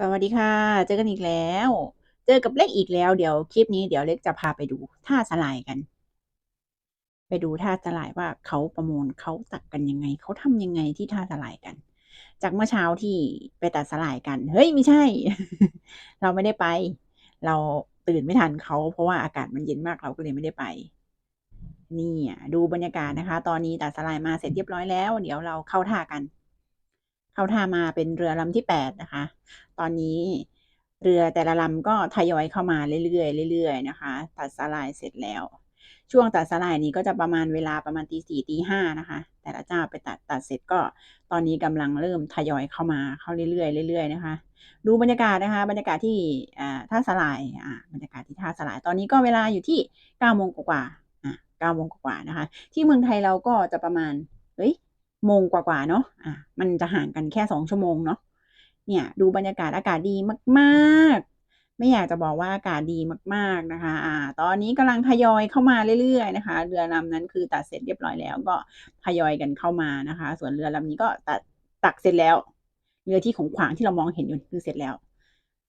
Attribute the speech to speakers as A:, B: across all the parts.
A: สวัสดีค่ะ เจอกันอีกแล้ว เจอกับเล็กอีกแล้ว เดี๋ยวคลิปนี้เดี๋ยวเล็กจะพาไปดูท่าสลายกัน ไปดูท่าสลายว่าเขาประมูลเขาตัดกันยังไง เขาทำยังไงที่ท่าสลายกัน จากเมื่อเช้าที่ไปตัดสลายกัน เฮ้ยไม่ใช่ เราไม่ได้ไป เราตื่นไม่ทันเขาเพราะว่าอากาศมันเย็นมากเราก็เลยไม่ได้ไป นี่ดูบรรยากาศนะคะ ตอนนี้ตัดสลายมาเสร็จเรียบร้อยแล้ว เดี๋ยวเราเข้าท่ากัน เขาท่ามาเป็นเรือลำที่แปดนะคะ ตอนนี้เรือแต่ละลำก็ทยอยเข้ามาเรื่อยๆเรื่อยๆนะคะ ตัดสลายเสร็จแล้ว ช่วงตัดสลายนี้ก็จะประมาณเวลาประมาณตีสี่ตีห้านะคะ แต่ละเจ้าไปตัดตัดเสร็จก็ตอนนี้กำลังเริ่มทยอยเข้ามาเข้าเรื่อยๆเรื่อยๆนะคะ ดูบรรยากาศนะคะ บรรยากาศที่ท่าสลายบรรยากาศที่ท่าสลาย ตอนนี้ก็เวลาอยู่ที่เก้าโมงกว่าเก้าโมงกว่านะคะ ที่เมืองไทยเราก็จะประมาณเฮ้ย โมงกว่าๆเนาะอ่ามันจะห่างกันแค่สองชั่วโมงเนาะเนี่ยดูบรรยากาศอากาศดีมากๆ ไม่อยากจะบอกว่าอากาศดีมากๆนะคะอ่าตอนนี้กำลังทยอยเข้ามาเรื่อยๆนะคะ เรือลำนั้นคือตัดเสร็จเรียบร้อยแล้วก็ทยอยกันเข้ามานะคะ ส่วนเรือลำนี้ก็ตัดตักเสร็จแล้ว เรือที่ของขวางที่เรามองเห็นอยู่คือเสร็จแล้ว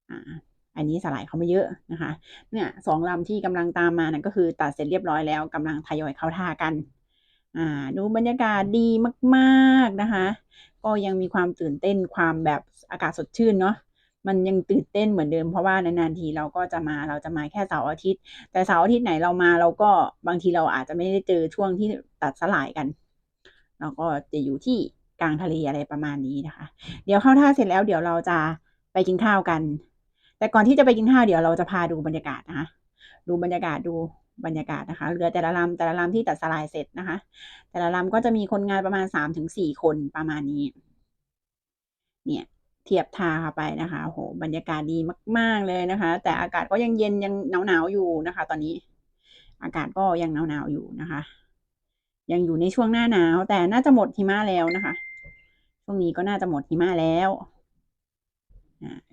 A: อ่าอันนี้สลายเขาไม่เยอะนะคะ เนี่ยสองลำที่กำลังตามมานั่นก็คือตัดเสร็จเรียบร้อยแล้วกำลังทยอยเข้าท่ากัน อ่าดูบรรยากาศดีมากๆนะคะ ก็ยังมีความตื่นเต้นความแบบอากาศสดชื่นเนาะมันยังตื่นเต้นเหมือนเดิมเพราะว่านานๆทีเราก็จะมาเราจะมาแค่เสาร์อาทิตย์ แต่เสาร์อาทิตย์ไหนเรามาเราก็บางทีเราอาจจะไม่ได้เจอช่วงที่ตัดสลายกันเราก็จะอยู่ที่กลางทะเลอะไรประมาณนี้นะคะ เดี๋ยวเข้าท่าเสร็จแล้วเดี๋ยวเราจะไปกินข้าวกัน แต่ก่อนที่จะไปกินข้าวเดี๋ยวเราจะพาดูบรรยากาศนะคะดูบรรยากาศดู บรรยากาศนะคะ เรือแต่ละลำแต่ละลำที่ตัดสลายเสร็จนะคะ แต่ละลำก็จะมีคนงานประมาณสามถึงสี่คนประมาณนี้ เนี่ยเทียบทาเข้าไปนะคะโหบรรยากาศดีมาก ๆเลยนะคะ แต่อากาศก็ยังเย็นยังหนาวๆอยู่นะคะ ตอนนี้ อากาศก็ยังหนาวๆอยู่นะคะ ยังอยู่ในช่วงหน้าหนาว แต่น่าจะหมดหิมะแล้วนะคะ ช่วงนี้ก็น่าจะหมดหิมะแล้ว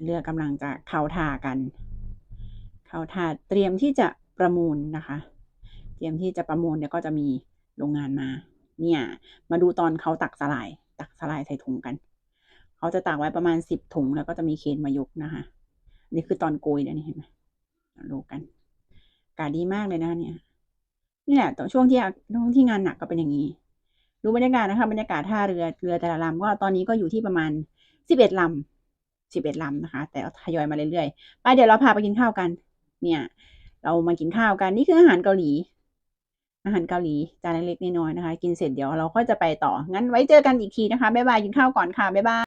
A: เรือกำลังจะเข้าท่ากัน เข้าท่าเตรียมที่จะ ประมูลนะคะ เตรียมที่จะประมูลเดี๋ยวก็จะมีโรงงานมา เนี่ย มาดูตอนเขาตักสลาย ตักสลายใส่ถุงกัน เขาจะตักไว้ประมาณสิบถุงแล้วก็จะมีเคนมายกนะคะ นี่คือตอนโกยนะนี่เห็นไหมดูกันอากาศดีมากเลยนะคะเนี่ย นี่แหละตอนช่วงที่ช่วงที่งานหนักก็เป็นอย่างนี้ ดูบรรยากาศนะคะบรรยากาศท่าเรือเรือแต่ละลำก็ตอนนี้ก็อยู่ที่ประมาณสิบเอ็ดลำสิบเอ็ดลำนะคะ แต่ทยอยมาเรื่อยๆ ไปเดี๋ยวเราพาไปกินข้าวกัน เนี่ย เรามากินข้าวกันนี่คืออาหารเกาหลี อาหารเกาหลีจานเล็กๆน้อยๆนะคะ กินเสร็จเดี๋ยวเราค่อยจะไปต่องั้นไว้เจอกันอีกทีนะคะบ๊ายบายกินข้าวก่อนค่ะบ๊ายบาย